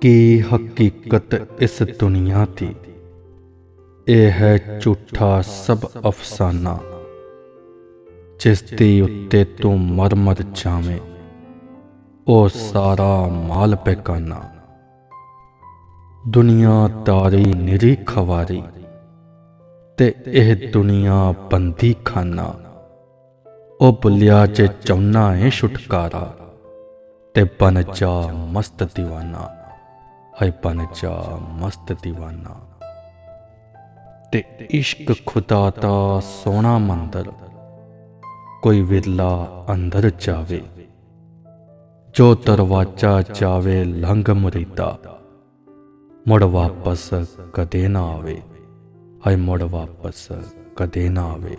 ਕੀ ਹਕੀਕਤ ਇਸ ਦੁਨੀਆ ਦੀ? ਇਹ ਹੈ ਝੂਠਾ ਸਭ ਅਫਸਾਨਾ, ਜਿਸ ਦੇ ਉੱਤੇ ਤੂੰ ਮਰ ਮਰ ਜਾਵੇਂ। ਉਹ ਸਾਰਾ ਮਾਲ ਬੇਕਾਨਾ ਦੁਨੀਆ ਤਾਰੀ ਨਿਰੀ ਖਵਾਰੀ, ਤੇ ਇਹ ਦੁਨੀਆ ਬੰਦੀ ਖਾਨਾ। ਉਹ ਬੁਲਿਆ ਜੇ ਚੌਨਾ ਏ ਛੁਟਕਾਰਾ, ਤੇ ਬਨ ਜਾ ਮਸਤ دیਵਾਨਾ ਹੈ ਬਨ ਜਾ ਮਸਤ دیਵਾਨਾ ਤੇ ਇਸ਼ਕ ਖੁਦਾ ਦਾ ਸੋਹਣਾ ਮੰਦਰ ਕੋਈ ਵਿਰਲਾ ਅੰਦਰ ਜਾਵੇ, ਜੋ ਦਰਵਾਜ਼ਾ ਜਾਵੇ ਲੰਘ ਮੁਰੀਦਾ, ਮੁੜ ਵਾਪਸ ਕਦੇ ਨਾ ਆਵੇ, ਹਾਏ ਮੁੜ ਵਾਪਸ ਕਦੇ ਨਾ ਆਵੇ।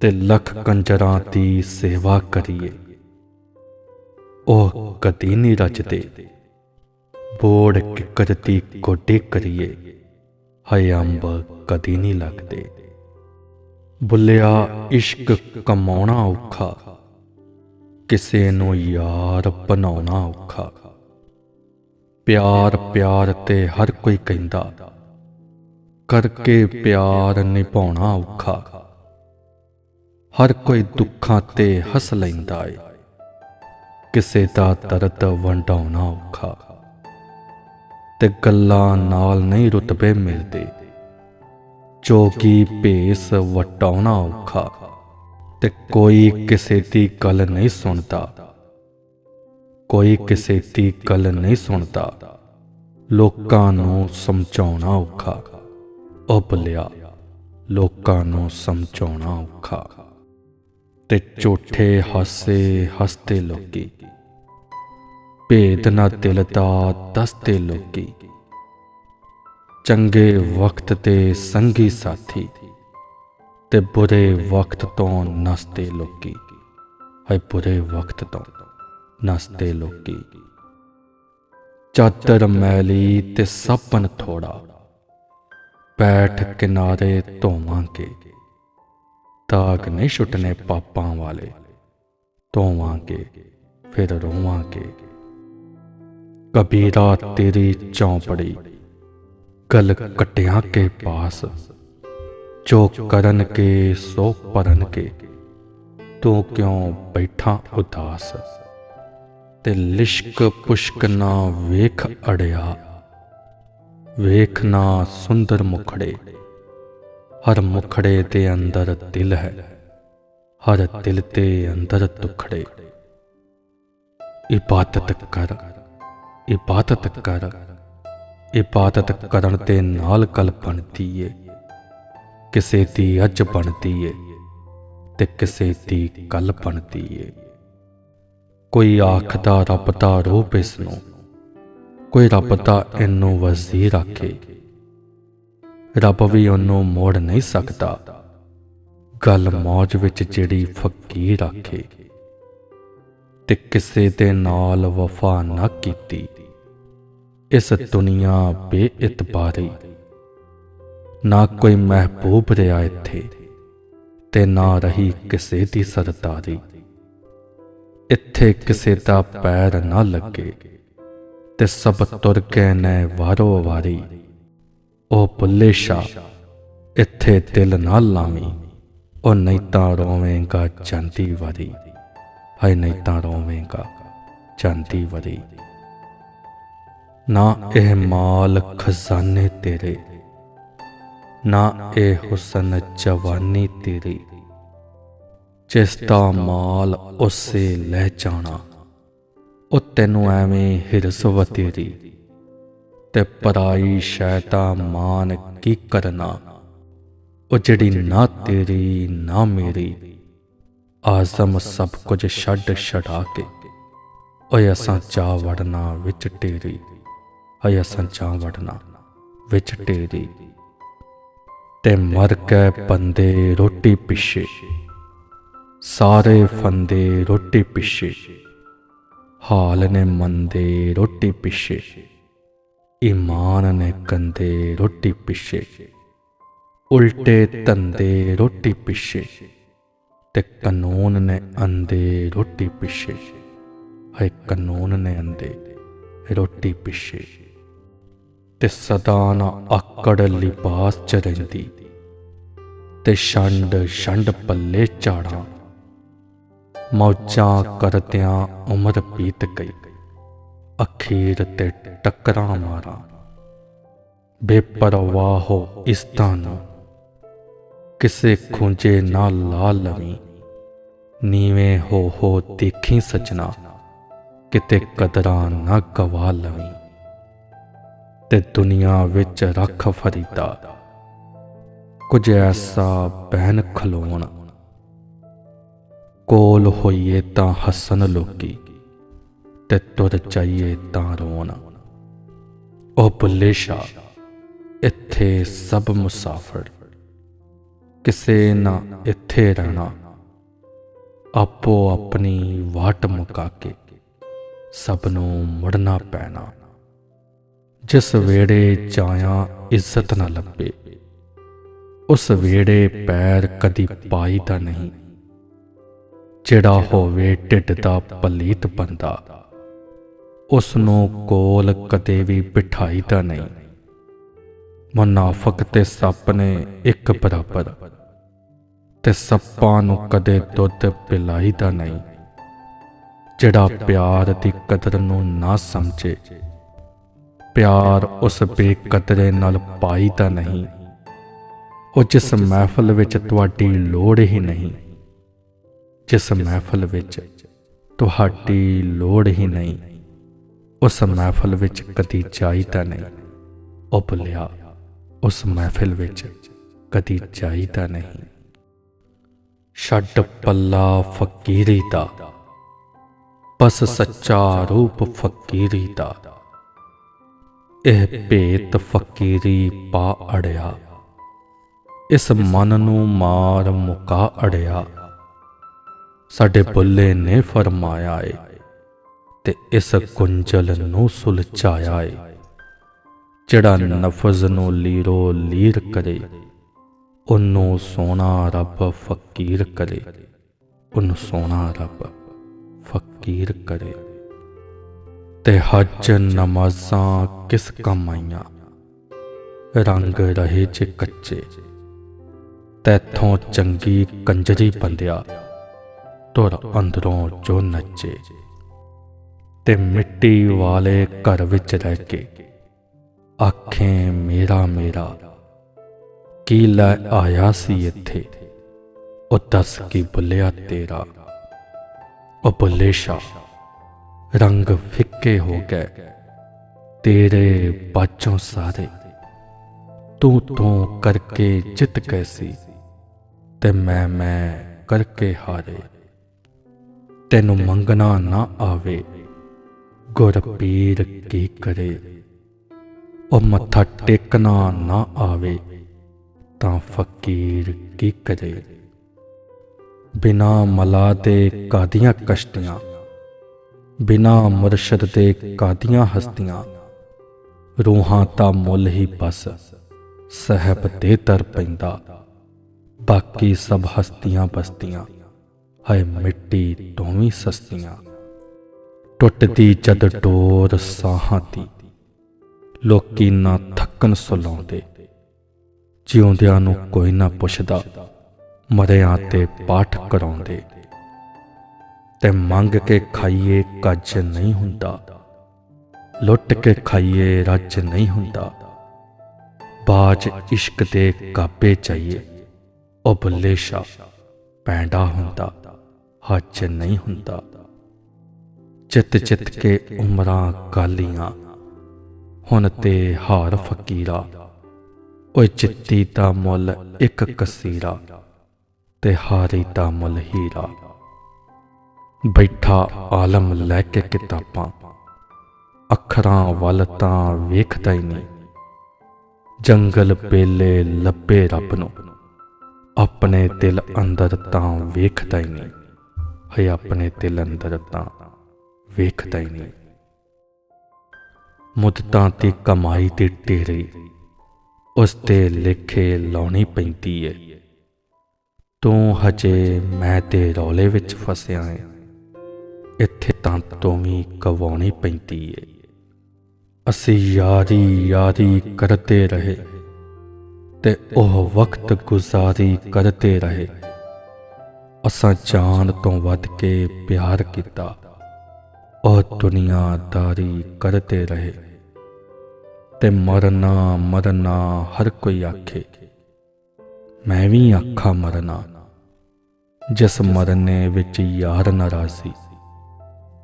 ਤੇ ਲੱਖ ਕੰਜਰਾਂ ਦੀ ਸੇਵਾ ਕਰੀਏ, ਉਹ ਕਦੀ ਨਹੀਂ ਰਜਦੇ। ਬੋੜ ਕਿੱਕਰ ਦੀ ਗੋਡੇ ਕਰੀਏ, ਹਾਏ ਅੰਬ ਕਦੀ ਨਹੀਂ ਲੱਗਦੇ। ਬੁੱਲਿਆ ਇਸ਼ਕ ਕਮਾਉਣਾ ਔਖਾ, ਕਿਸੇ ਨੂੰ ਯਾਰ ਬਣਾਉਣਾ ਔਖਾ। ਪਿਆਰ ਪਿਆਰ ਤੇ ਹਰ ਕੋਈ ਕਹਿੰਦਾ, ਕਰਕੇ ਪਿਆਰ ਨਿਭਾਉਣਾ ਔਖਾ। ਹਰ ਕੋਈ ਦੁੱਖਾਂ ਤੇ ਹੱਸ ਲੈਂਦਾ ਏ, ਕਿਸੇ ਦਾ ਦਰਦ ਵੰਡਾਉਣਾ ਔਖਾ। ਤੇ ਗੱਲਾਂ ਨਾਲ ਨਹੀਂ ਰੁਤਬੇ ਮਿਲਦੇ। ਚੋਗੀ ਭੇਸ ਵਟਾਉਣਾ ਔਖਾ ਤੇ ਕੋਈ ਕਿਸੇ ਦੀ ਗੱਲ ਨਹੀਂ ਸੁਣਦਾ। ਕੋਈ ਕਿਸੇ ਦੀ ਗੱਲ ਨਹੀਂ ਸੁਣਦਾ। ਲੋਕਾਂ ਨੂੰ ਸਮਝਾਉਣਾ ਔਖਾ। ਉਹ ਲੋਕਾਂ ਨੂੰ ਸਮਝਾਉਣਾ ਔਖਾ। ਤੇ ਝੂਠੇ ਹਾਸੇ ਹੱਸਦੇ ਲੋਕੀ ਭੇਦ ਨਾ ਦਿਲ ਦਾ ਦੱਸਦੇ ਲੋਕੀ। ਚੰਗੇ ਵਕਤ ਤੇ ਸੰਗੀ ਸਾਥੀ ਤੇ ਬੁਰੇ ਵਕਤ ਤੋਂ ਨਸਦੇ ਲੋਕੀ। ਹੈ ਬੁਰੇ ਵਕਤ ਤੋਂ ਨਸਦੇ ਲੋਕੀ। ਚਾਦਰ ਮੈਲੀ ਤੇ ਸੱਪਨ ਥੋੜਾ, ਬੈਠ ਕਿਨਾਰੇ ਧੋਵਾਂਗੇ ਤਾਗ ਨਹੀਂ ਛੁੱਟਨੇ ਪਾਪਾਂ ਵਾਲੇ ਧੋਵਾਂਗੇ ਫਿਰ ਰੋਵਾਂਗੇ ਕਬੀਰਾ ਤੇਰੀ ਚੌਂਪੜੀ, ਗਲ ਕਟਿਆਂ ਕੇ ਪਾਸ, ਜੋ ਕਰਨ ਕੇ ਸੋ ਪਰਨ ਕੇ, ਤੂੰ ਕਿਉਂ ਬੈਠਾ ਉਦਾਸ? ਤੇ ਲਿਸ਼ਕ ਪੁਸ਼ਕ ਨਾ ਵੇਖ ਅੜਿਆ, ਵੇਖ ਨਾ ਸੁੰਦਰ ਮੁਖੜੇ, ਹਰ ਮੁਖੜੇ ਦੇ ਅੰਦਰ ਦਿਲ ਹੈ, ਹਰ ਦਿਲ ਦੇ ਅੰਦਰ ਦੁਖੜੇ। ਇਬਾਦਤ ਕਰ ਇਬਾਦਤ ਕਰ। ਇਬਾਦਤ ਕਰਨ ਦੇ ਨਾਲ ਕਲ ਬਣਦੀ ਏ। ਕਿਸੇ ਦੀ ਅੱਜ ਬਣਦੀ ਏ ਤੇ ਕਿਸੇ ਦੀ ਕੱਲ ਬਣਦੀ ਏ। ਕੋਈ ਆਖਦਾ ਰੱਬ ਦਾ ਰੂਪ ਇਸ ਨੂੰ, ਕੋਈ ਰੱਬ ਦਾ ਇਹਨੂੰ ਵਜ਼ੀਰ ਆਖੇ। ਰੱਬ ਵੀ ਉਹਨੂੰ ਮੋੜ ਨਹੀਂ ਸਕਦਾ। ਗੱਲ ਮੌਜ ਵਿੱਚ ਜਿਹੜੀ ਫਕੀਰ ਆਖੇ। ਤੇ ਕਿਸੇ ਦੇ ਨਾਲ ਵਫਾ ਨਾ ਕੀਤੀ। ਇਸ ਦੁਨੀਆ ਬੇਇਤਬਾਰੀ। ਨਾ ਕੋਈ ਮਹਿਬੂਬ ਰਿਹਾ ਇੱਥੇ ਤੇ ਨਾ ਰਹੀ ਕਿਸੇ ਦੀ ਸਰਦਾਰੀ। ਇੱਥੇ ਕਿਸੇ ਦਾ ਪੈਰ ਨਾ ਲੱਗੇ ਤੇ ਸਭ ਤੁਰ ਗਏ ਨੇ ਵਾਰੋ ਵਾਰੀ। ਉਹ ਬੁੱਲੇ ਸ਼ਾ ਇੱਥੇ ਦਿਲ ਨਾ ਲਾਵੀਂ, ਉਹ ਨਹੀਂ ਤਾਂ ਰੋਵੇਂਗਾ ਜਾਂਦੀ ਵਾਰੀ। ਹਾਏ ਨਹੀਂ ਤਾਂ ਰੋਵੇਂਗਾ ਜਾਂਦੀ ਵਾਰੀ ਨਾ ਇਹ ਮਾਲ ਖਜ਼ਾਨੇ ਤੇਰੇ ਨਾ ਇਹ ਹੁਸਨ ਜਵਾਨੀ ਤੇਰੀ ਜਿਸ ਦਾ ਮਾਲ ਉਸੇ ਲੈ ਜਾਣਾ ਉਹ ਤੈਨੂੰ ਐਵੇਂ ਹਿਰਸ ਤੇਰੀ ਤੇ ਪਰਾਈ ਸ਼ੈਤਾ ਮਾਨ ਕੀ ਕਰਨਾ ਉਹ ਜਿਹੜੀ ਨਾ ਤੇਰੀ ਨਾ ਮੇਰੀ ਆਜ਼ਮ ਸਭ ਕੁਝ ਛੱਡ ਛਡਾ ਕੇ। ਓਏ ਅਸਾਂ ਚਾ ਵੜਨਾ ਵਿੱਚ ਟੇਰੀ ਓਏ ਅਸਾਂ ਚਾ ਵੜਨਾ ਵਿੱਚ ਟੇਰੀ ਤੇ ਮਰ ਕੇ ਬੰਦੇ ਰੋਟੀ ਪਿੱਛੇ। ਸਾਰੇ ਫੰਦੇ ਰੋਟੀ ਪਿੱਛੇ। ਹਾਲ ਨੇ ਮੰਦੇ ਰੋਟੀ ਪਿੱਛੇ। ਈਮਾਨ ਨੇ ਕੰਦੇ ਰੋਟੀ ਪਿੱਛੇ। ਉਲਟੇ ਤੰਦੇ ਰੋਟੀ ਪਿੱਛੇ। ਤੇ ਕਾਨੂੰਨ ਨੇ ਅੰਦੇ ਰੋਟੀ ਪਿੱਛੇ। ਹੈ ਕਾਨੂੰਨ ਨੇ ਅੰਦੇ ਰੋਟੀ ਪਿੱਛੇ। ਤੇ ਸਦਾ ਨਾ ਆਕੜ ਲਿਬਾਸ ਚ ਰਹਿੰਦੀ। ਤੇ ਛੰਡ ਛੰਡ ਪੱਲੇ ਝਾੜਾਂ। ਮੌਜਾਂ ਕਰਦਿਆਂ ਉਮਰ ਬੀਤ ਗਈ। ਅਖੀਰ ਤੇ ਟੱਕਰਾਂ ਮਾਰਾਂ। ਬੇਪਰਵਾਹ ਹੋ ਇਸ ਨੂੰ ਕਿਸੇ ਖੁੰਝੇ ਨਾ ਲਾ ਲਵੀਂ। ਨੀਵੇਂ ਹੋ ਹੋ ਦੇਖੀ ਸਜਣਾ, ਕਿਤੇ ਕਦਰਾਂ ਨਾ ਗਵਾ ਲਵੀਂ। ਤੇ ਦੁਨੀਆ ਵਿੱਚ ਰੱਖ ਫਰੀਦਾ, ਕੁਝ ਐਸਾ ਬਹਿਨ ਖਲੋਣ। ਕੋਲ ਹੋਈਏ ਤਾਂ ਹੱਸਣ ਲੋਕੀ, ਤੇ ਤੁਰ ਜਾਈਏ ਤਾਂ ਰੋਣ। ਉਹ ਬੁੱਲੇ ਸ਼ਾਹ ਇੱਥੇ ਸਭ ਮੁਸਾਫਰ, ਕਿਸੇ ਨਾ ਇੱਥੇ ਰਹਿਣਾ। ਆਪੋ ਆਪਣੀ ਵਾਟ ਮੁਕਾ ਕੇ ਸਭ ਨੂੰ ਮੁੜਨਾ ਪੈਣਾ। ਜਿਸ ਵੇੜੇ ਜਾਇਆ ਇੱਜ਼ਤ ਨਾ ਲੱਭੇ, ਉਸ ਵੇੜੇ ਪੈਰ ਕਦੀ ਪਾਈ ਤਾਂ ਨਹੀਂ। ਜਿਹੜਾ ਹੋਵੇ ਢਿੱਡ ਦਾ ਪਲੀਤ ਬੰਦਾ ਉਸ ਨੂੰ ਕੋਲ ਕਦੇ ਵੀ ਬਿਠਾਈ ਤਾਂ ਨਹੀਂ। ਮੁਨਾਫਕ ਤੇ ਸੱਪ ਨੇ ਇੱਕ ਬਰਾਬਰ ਤੇ ਸੱਪਾਂ ਨੂੰ ਕਦੇ ਦੁੱਧ ਪਿਲਾਈ ਤਾਂ ਨਹੀਂ, ਜਿਹੜਾ ਪਿਆਰ ਦੀ ਕਦਰ ਨੂੰ ਨਾ ਸਮਝੇ। ਪਿਆਰ ਉਸ ਬੇਕਦਰੇ ਨਾਲ ਪਾਈ ਤਾਂ ਨਹੀਂ, ਉਹ ਜਿਸ ਮਹਿਫਲ ਵਿੱਚ ਤੁਹਾਡੀ ਲੋੜ ਹੀ ਨਹੀਂ, ਜਿਸ ਮਹਿਫਲ ਵਿੱਚ ਤੁਹਾਡੀ ਲੋੜ ਹੀ ਨਹੀਂ, ਉਸ ਮਹਿਫਲ ਵਿੱਚ ਕਦੀ ਚਾਹੀਦਾ ਨਹੀਂ, ਉਹ ਭੁੱਲਿਆ, ਉਸ ਮਹਿਫਲ ਵਿੱਚ ਕਦੀ ਚਾਹੀਦਾ ਨਹੀਂ। ਛੱਡ ਪੱਲਾ ਫਕੀਰੀ ਦਾ ਬਸ ਸੱਚਾ ਰੂਪ ਫਕੀਰੀ ਦਾ। ਇਹ ਭੇਤ ਫਕੀਰੀ ਪਾ ਅੜਿਆ, ਇਸ ਮਨ ਨੂੰ ਮਾਰ ਮੁਕਾ ਅੜਿਆ। ਸਾਡੇ ਬੁੱਲੇ ਨੇ ਫਰਮਾਇਆ ਏ ਤੇ ਇਸ ਕੁੰਜਲ ਨੂੰ ਸੁਲਝਾਇਆ ਏ, ਜਿਹੜਾ ਨਫਜ਼ ਨੂੰ ਲੀਰੋ ਲੀਰ ਕਰੇ। ਉਹਨੂੰ ਸੋਨਾ ਰੱਬ ਫਕੀਰ ਕਰੇ। ਉਹਨੂੰ ਸੋਨਾ ਰੱਬ ਫਕੀਰ ਕਰੇ। ਤੇ ਹੱਜ ਨਮਾਜ਼ਾਂ ਕਿਸ ਕੰਮ ਆਈਆਂ? ਰੰਗ ਰਹੇ ਜੇ ਕੱਚੇ। ਤੈਥੋਂ ਚੰਗੀ ਕੰਜਰੀ ਬੰਦਿਆ। ਤੁਰ ਅੰਦਰੋਂ ਜੋ ਨੱਚੇ। ਤੇ ਮਿੱਟੀ ਵਾਲੇ ਘਰ ਵਿੱਚ ਰਹਿ ਕੇ ਆਖੇ, ਮੇਰਾ ਮੇਰਾ। ਕੀ ਲੈ ਆਇਆ ਸੀ ਇੱਥੇ? ਉਹ ਦੱਸ ਕੀ ਬੁੱਲਿਆ ਤੇਰਾ? ਉਹ ਬੁੱਲੇ ਸ਼ਾ ਰੰਗ ਫਿੱਕੇ ਹੋ ਗਏ। ਤੇਰੇ ਬਾਚੋਂ ਸਾਰੇ। ਤੂੰ ਤੂੰ ਕਰਕੇ ਜਿੱਤ ਕੈਸੀ ਤੇ ਮੈਂ ਮੈਂ ਕਰਕੇ ਹਾਰੇ। ਤੈਨੂੰ ਮੰਗਣਾ ਨਾ ਆਵੇ ਗੁਰਪੀਰ ਕੀ ਕਰੇ? ਉਹ ਮੱਥਾ ਟੇਕਣਾ ਨਾ ਆਵੇ। ਤਾਂ ਫਕੀਰ ਕੀ ਕਰੇ? ਬਿਨਾ ਮਲਾ ਦੇ ਕਾਦੀਆਂ ਕਸ਼ਤੀਆਂ? ਬਿਨਾ ਮੁਰਸ਼ਦ ਦੇ ਕਾਦੀਆਂ ਹਸਤੀਆਂ? ਰੂਹਾਂ ਤਾਂ ਮੁੱਲ ਹੀ ਬਸ, ਸਹਿਬ ਦੇ ਤਰ ਪੈਂਦਾ। ਬਾਕੀ ਸਭ ਹਸਤੀਆਂ ਬਸਤੀਆਂ, ਹਾਏ ਮਿੱਟੀ ਤੋਂ ਸਸਤੀਆਂ। ਟੁੱਟਦੀ ਜਦ ਡੋਰ ਸਾਹਾਂ ਦੀ, ਲੋਕੀ ਨਾ ਥੱਕਣ ਸੁਲਾਉਂਦੇ। ਜਿਉਂਦਿਆਂ ਨੂੰ ਕੋਈ ਨਾ ਪੁੱਛਦਾ, ਮਰਿਆਂ ਤੇ ਪਾਠ ਕਰਾਉਂਦੇ। ਤੇ ਮੰਗ ਕੇ ਖਾਈਏ ਕੱਜ ਨਹੀਂ ਹੁੰਦਾ, ਲੁੱਟ ਕੇ ਖਾਈਏ ਰੱਜ ਨਹੀਂ ਹੁੰਦਾ। ਬਾਜ ਇਸ਼ਕ ਦੇ ਕਾਬੇ ਚਾਹੀਏ ਉਹ ਬੁੱਲੇ ਸ਼ਾ ਪੈਂਡਾ ਹੁੰਦਾ, ਹੱਜ ਨਹੀਂ ਹੁੰਦਾ। ਚਿੱਤ ਚਿੱਤ ਕੇ ਉਮਰਾਂ ਕਾਲੀਆਂ, ਹੁਣ ਤੇ ਹਾਰ ਫਕੀਰਾ। ਓਏ ਚਿੱਤੀ ਦਾ ਮੁੱਲ ਇੱਕ ਕਸੀਰਾ ਤੇ ਹਾਰੀ ਦਾ ਮੁੱਲ ਹੀਰਾ। ਬੈਠਾ ਆਲਮ ਲੈ ਕੇ ਕਿਤਾਬਾਂ, ਅੱਖਰਾਂ ਵੱਲ ਤਾਂ ਵੇਖਦਾ ਹੀ ਨਹੀਂ। ਜੰਗਲ ਪੇਲੇ ਲੱਭੇ ਰੱਬ ਨੂੰ, ਆਪਣੇ ਦਿਲ ਅੰਦਰ ਤਾਂ ਵੇਖਦਾ ਹੀ ਨਹੀਂ। ਹੈ ਆਪਣੇ ਦਿਲ ਅੰਦਰ ਤਾਂ ਵੇਖਦਾ ਹੀ ਨਹੀਂ। ਮੁੱਦਤਾਂ ਤੇ ਕਮਾਈ ਤੇ ਢੇਰੇ ਉਸ ਤੇ ਲਿਖੇ ਲਾਉਣੀ ਪੈਂਦੀ ਏ। ਤੂੰ ਹਜੇ ਮੈਂ ਤੇ ਰੌਲੇ ਵਿੱਚ ਫਸਿਆ ਏ। ਇੱਥੇ ਤਾਂ ਤੂੰ ਵੀ ਕਵਾਉਣੀ ਪੈਂਦੀ ਏ। ਅਸੀਂ ਯਾਰੀ ਯਾਰੀ ਕਰਦੇ ਰਹੇ ਤੇ ਉਹ ਵਕਤ ਗੁਜ਼ਾਰੀ ਕਰਦੇ ਰਹੇ। ਅਸਾਂ ਜਾਨ ਤੋਂ ਵੱਧ ਕੇ ਪਿਆਰ ਕੀਤਾ। ਉਹ ਦੁਨੀਆਦਾਰੀ ਕਰਦੇ ਰਹੇ। ਤੇ ਮਰਨਾ ਮਰਨਾ ਹਰ ਕੋਈ ਆਖੇ। ਮੈਂ ਵੀ ਆਖਾਂ ਮਰਨਾ, ਜਿਸ ਮਰਨੇ ਵਿੱਚ ਯਾਰ ਨਾਰਾਜ਼ੀ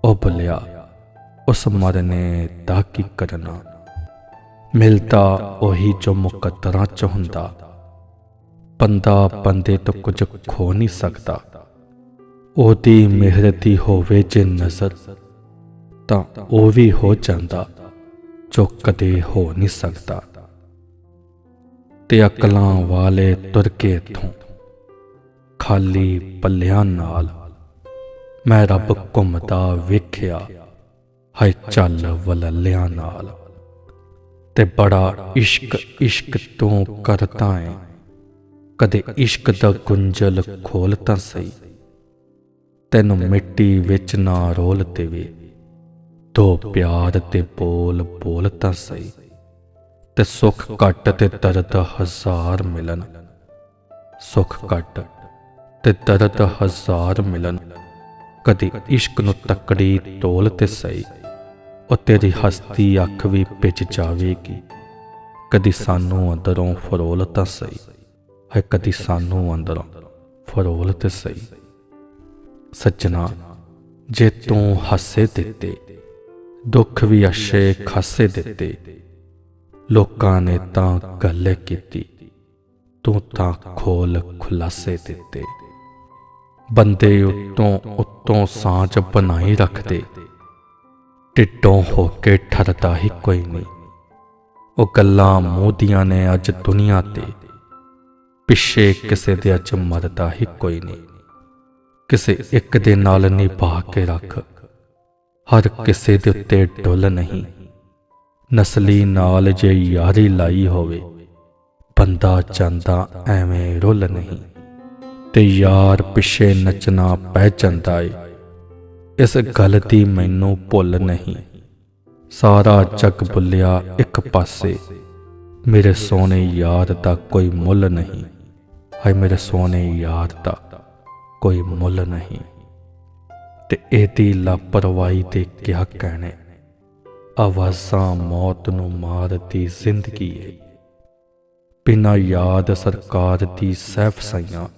ਉਹ ਭੁੱਲਿਆ, ਉਸ ਮਰਨੇ ਦਾ ਕੀ ਕਰਨਾ। ਮਿਲਦਾ ਉਹੀ ਜੋ ਮੁਕੱਦਰਾਂ ਚ ਹੁੰਦਾ ਬੰਦਾ ਬੰਦੇ ਤੋਂ ਕੁਝ ਖੋ ਨਹੀਂ ਸਕਦਾ। ਉਹਦੀ ਮਿਹਰ ਦੀ ਹੋਵੇ ਜੇ ਨਜ਼ਰ, ਤਾਂ ਉਹ ਵੀ ਹੋ ਜਾਂਦਾ। ਜੋ ਕਦੇ ਹੋ ਨਹੀਂ ਸਕਦਾ। ਤੇ ਅਕਲਾਂ ਵਾਲੇ ਤੁਰ ਕੇ ਇੱਥੋਂ ਖਾਲੀ ਪੱਲਿਆਂ ਨਾਲ ਮੈਂ ਰੱਬ ਘੁੰਮਦਾ ਵੇਖਿਆ, ਹਾਏ ਚੱਲ ਵਲਲਿਆਂ ਨਾਲ। ਤੇ ਬੜਾ ਇਸ਼ਕ ਇਸ਼ਕ ਤੋਂ ਕਰਦਾ ਏ ਕਦੇ ਇਸ਼ਕ ਦਾ ਗੁੰਝਲ ਖੋਲ ਤਾਂ ਸਹੀ। ਤੈਨੂੰ ਮਿੱਟੀ ਵਿੱਚ ਨਾ ਰੋਲ ਦੇਵੇ ਦੋ ਪਿਆਰ ਤੇ ਬੋਲ ਬੋਲ ਤਾਂ ਸਹੀ, ਤੇ ਸੁੱਖ ਘੱਟ ਤੇ ਦਰਦ ਹਜ਼ਾਰ ਮਿਲਨ ਸੁੱਖ ਘੱਟ ਤੇ ਦਰਦ ਹਜ਼ਾਰ ਮਿਲਨ ਕਦੇ ਇਸ਼ਕ ਨੂੰ ਤਕੜੀ ਤੋਲ ਤੇ ਸਹੀ, ਉਹ ਤੇਰੀ ਹਸਤੀ ਅੱਖ ਵੀ ਪਿਚ ਜਾਵੇਗੀ। ਕਦੀ ਸਾਨੂੰ ਅੰਦਰੋਂ ਫਰੋਲ ਤਾਂ ਸਹੀ ਹੈ ਕਦੀ ਸਾਨੂੰ ਅੰਦਰੋਂ ਫਰੋਲ ਤੇ ਸਹੀ। ਸੱਜਣਾ, ਜੇ ਤੂੰ ਹੱਸੇ ਦਿੱਤੇ ਦੁੱਖ ਵੀ ਅਸ਼ੇ ਖਾਸੇ ਦਿੱਤੇ। ਲੋਕਾਂ ਨੇ ਤਾਂ ਗੱਲ ਕੀਤੀ, ਤੂੰ ਤਾਂ ਖੋਲ ਖੁਲਾਸੇ ਦਿੱਤੇ। ਬੰਦੇ ਉੱਤੋਂ ਉੱਤੋਂ ਸਾਂਝ ਬਣਾਈ ਰੱਖਦੇ। ਟਿੱਟੋਂ ਹੋ ਕੇ ਠਰਦਾ ਹੀ ਕੋਈ ਨਹੀਂ। ਉਹ ਗੱਲਾਂ ਮੋਦੀਆਂ ਨੇ ਅੱਜ ਦੁਨੀਆ ਤੇ। ਪਿੱਛੇ ਕਿਸੇ ਦੇ ਅੱਜ ਮਰਦਾ ਹੀ ਕੋਈ ਨਹੀਂ। ਕਿਸੇ ਇੱਕ ਦੇ ਨਾਲ ਨਿਭਾ ਕੇ ਰੱਖ। ਹਰ ਕਿਸੇ ਦੇ ਉੱਤੇ ਡੁੱਲ ਨਹੀਂ। ਨਸਲੀ ਨਾਲ ਜੇ ਯਾਰੀ ਲਾਈ ਹੋਵੇ, ਬੰਦਾ ਜਾਂਦਾ ਐਵੇਂ ਰੁੱਲ ਨਹੀਂ। ਤੇ ਯਾਰ ਪਿੱਛੇ ਨੱਚਣਾ ਪੈ ਜਾਂਦਾ ਏ। ਇਸ ਗੱਲ ਦੀ ਮੈਨੂੰ ਭੁੱਲ ਨਹੀਂ। ਸਾਰਾ ਜੱਗ ਬੁੱਲਿਆ ਇੱਕ ਪਾਸੇ। ਮੇਰੇ ਸੋਹਣੇ ਯਾਰ ਦਾ ਕੋਈ ਮੁੱਲ ਨਹੀਂ। ਹਾਏ ਮੇਰੇ ਸੋਹਣੇ ਯਾਰ ਦਾ ਕੋਈ ਮੁੱਲ ਨਹੀਂ। ਤੇ ਇਹਦੀ ਲਾਪਰਵਾਹੀ ਦੇ ਕਿਆ ਕਹਿਣੇ? ਆਵਾਜ਼ਾਂ ਮੌਤ ਨੂੰ ਮਾਰਦੀ ਜ਼ਿੰਦਗੀ ਏ। ਬਿਨਾਂ ਯਾਦ ਸਰਕਾਰ ਦੀ ਸਹਿਫ ਸਾਈਆਂ,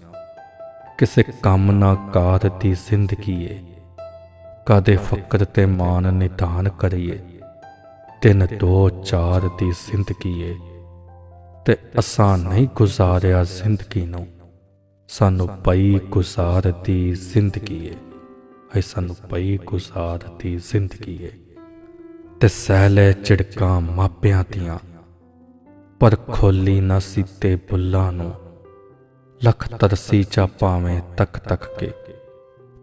ਕਿਸੇ ਕੰਮ ਨਾ ਕਾਰ ਦੀ ਜ਼ਿੰਦਗੀ ਏ। ਕਦੇ ਫਕਰ ਤੇ ਮਾਨ ਨਿਧਾਨ ਕਰੀਏ? ਤਿੰਨ ਦੋ ਚਾਰ ਦੀ ਜ਼ਿੰਦਗੀ ਏ। ਤੇ ਅਸਾਂ ਨਹੀਂ ਗੁਜ਼ਾਰਿਆ ਜ਼ਿੰਦਗੀ ਨੂੰ, ਸਾਨੂੰ ਪਈ ਗੁਜ਼ਾਰ ਦੀ ਜ਼ਿੰਦਗੀ ਏ। ਹੈ ਸਾਨੂੰ ਪਈ ਗੁਜ਼ਾਰ ਦੀ ਜ਼ਿੰਦਗੀ ਏ। ਤੇ ਸਹਿਲੇ ਝਿੜਕਾਂ ਮਾਪਿਆਂ ਦੀਆਂ, ਪਰ ਖੋਲੀ ਨਾ ਸੀਤੇ ਬੁੱਲਾਂ ਨੂੰ। ਲੱਖ ਤਰਸੀ ਚਾ ਪਾਵੇਂ ਤੱਕ ਤੱਕ ਕੇ,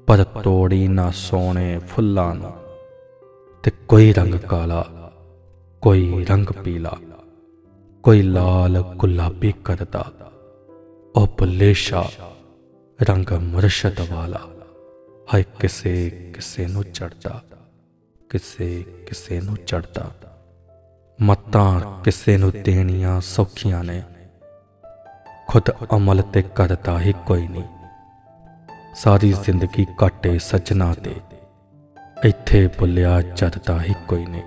ਪਰ ਤੋੜੀ ਨਾ ਸੋਨੇ ਫੁੱਲਾਂ ਨੂੰ। ਤੇ ਕੋਈ ਰੰਗ ਕਾਲਾ, ਕੋਈ ਰੰਗ ਪੀਲਾ, ਕੋਈ ਲਾਲ ਗੁਲਾਬੀ ਕਰਦਾ। ਉਹ ਬੁੱਲੇ ਸ਼ਾ ਰੰਗ ਮੁਰਸ਼ਦ ਵਾਲਾ। ਹਾਏ ਕਿਸੇ ਕਿਸੇ ਨੂੰ ਚੜਦਾ ਕਿਸੇ ਕਿਸੇ ਨੂੰ ਚੜਦਾ ਮਤਾਂ ਕਿਸੇ ਨੂੰ ਦੇਣੀਆਂ ਸੌਖੀਆਂ ਨੇ। ਖੁਦ ਅਮਲ ਤੇ ਕਰਦਾ ਹੀ ਕੋਈ ਨਹੀਂ। ਸਾਰੀ ਜ਼ਿੰਦਗੀ ਕਾਟੇ ਸਜਣਾ ਤੇ। ਇੱਥੇ ਬੁੱਲਿਆ ਜਰਦਾ ਹੀ ਕੋਈ ਨਹੀਂ।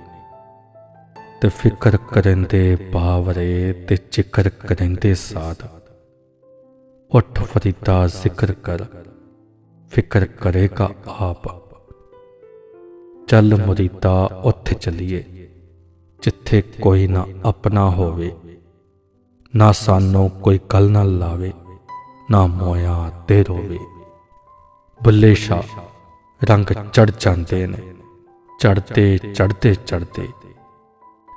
ਤੇ ਫਿਕਰ ਕਰਨ ਦੇ ਬਾਵਰੇ ਤੇ ਜ਼ਿਕਰ ਕਰਨ ਦੇ ਸਾਧ। ਉੱਠ ਫਰੀਦਾ ਜ਼ਿਕਰ ਕਰ। ਫਿਕਰ ਕਰੇਗਾ ਆਪ। ਚੱਲ ਮੁਰੀਦਾ ਉੱਥੇ ਚੱਲੀਏ, ਜਿੱਥੇ ਕੋਈ ਨਾ ਆਪਣਾ ਹੋਵੇ, ਨਾ ਸਾਨੂੰ ਕੋਈ ਗੱਲ ਨਾ ਲਾਵੇ, ਨਾ ਮੋਇਆ ਤੇ ਰੋਵੇ। ਬੁੱਲੇ ਸ਼ਾ ਰੰਗ ਚੜ ਜਾਂਦੇ ਨੇ ਚੜਦੇ ਚੜਦੇ ਚੜਦੇ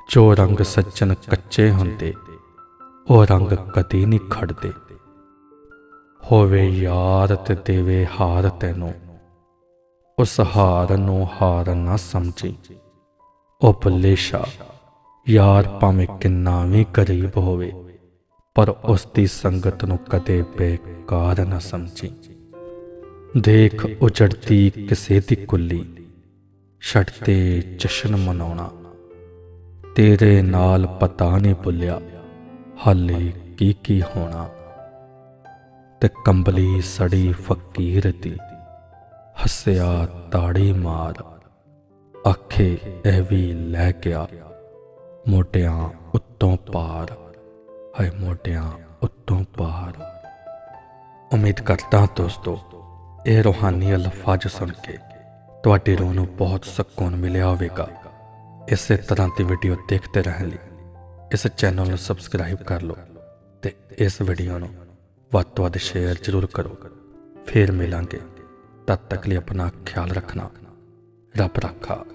ਜੋ ਰੰਗ ਸੱਜਣ ਕੱਚੇ ਹੁੰਦੇ, ਉਹ ਰੰਗ ਕਦੀ ਨਹੀਂ ਖੜਦੇ ਹੋਵੇ ਯਾਰ ਤੇ ਦੇਵੇ ਹਾਰ ਤੈਨੂੰ। ਉਸ ਹਾਰ ਨੂੰ ਹਾਰ ਨਾ ਸਮਝੀ। ਉਹ ਬੁੱਲੇ ਯਾਰ ਭਾਵੇਂ ਕਿੰਨਾ ਵੀ ਕਰੀਬ ਹੋਵੇ, ਪਰ ਉਸ ਦੀ ਸੰਗਤ ਨੂੰ ਕਦੇ ਬੇਕਾਰ ਨਾ ਸਮਝੀ। ਦੇਖ ਉਜੜਦੀ ਕਿਸੇ ਦੀ ਕੁੱਲੀ ਛੱਡਤੇ ਜਸ਼ਨ ਮਨਾਉਣਾ। ਤੇਰੇ ਨਾਲ ਪਤਾ ਨਹੀਂ ਭੁੱਲਿਆ, ਹਾਲੇ ਕੀ ਕੀ ਹੋਣਾ। ਤੇ ਕੰਬਲੀ ਸੜੀ ਫਕੀਰ ਦੀ। ਹੱਸਿਆ ਤਾੜੀ ਮਾਰ। ਆਖੇ, ਇਹ ਵੀ ਲੈ ਗਿਆ ਮੋਟਿਆਂ ਉੱਤੋਂ ਪਾਰ। ਹਾਏ ਮੋਟਿਆਂ ਉੱਤੋਂ ਪਾਰ। ਉਮੀਦ ਕਰਦਾ ਦੋਸਤੋ, ਇਹ ਰੋਹਾਨੀ ਅਲਫਾਜ਼ ਸੁਣ ਕੇ ਤੁਹਾਡੀ ਰੂਹ ਨੂੰ ਬਹੁਤ ਸਕੂਨ ਮਿਲਿਆ ਹੋਵੇਗਾ। ਇਸੇ ਤਰ੍ਹਾਂ ਦੀ ਵੀਡੀਓ ਦੇਖਦੇ ਰਹਿਣ ਲਈ ਇਸ ਚੈਨਲ ਨੂੰ ਸਬਸਕ੍ਰਾਈਬ ਕਰ ਲਓ ਤੇ ਇਸ ਵੀਡੀਓ ਨੂੰ ਵੱਧ ਤੋਂ ਵੱਧ ਸ਼ੇਅਰ ਜ਼ਰੂਰ ਕਰੋ। ਫਿਰ ਮਿਲਾਂਗੇ। ਤਦ ਤੱਕ ਲਈ ਆਪਣਾ ਖਿਆਲ ਰੱਖਣਾ। ਰੱਬ ਰੱਖਾ।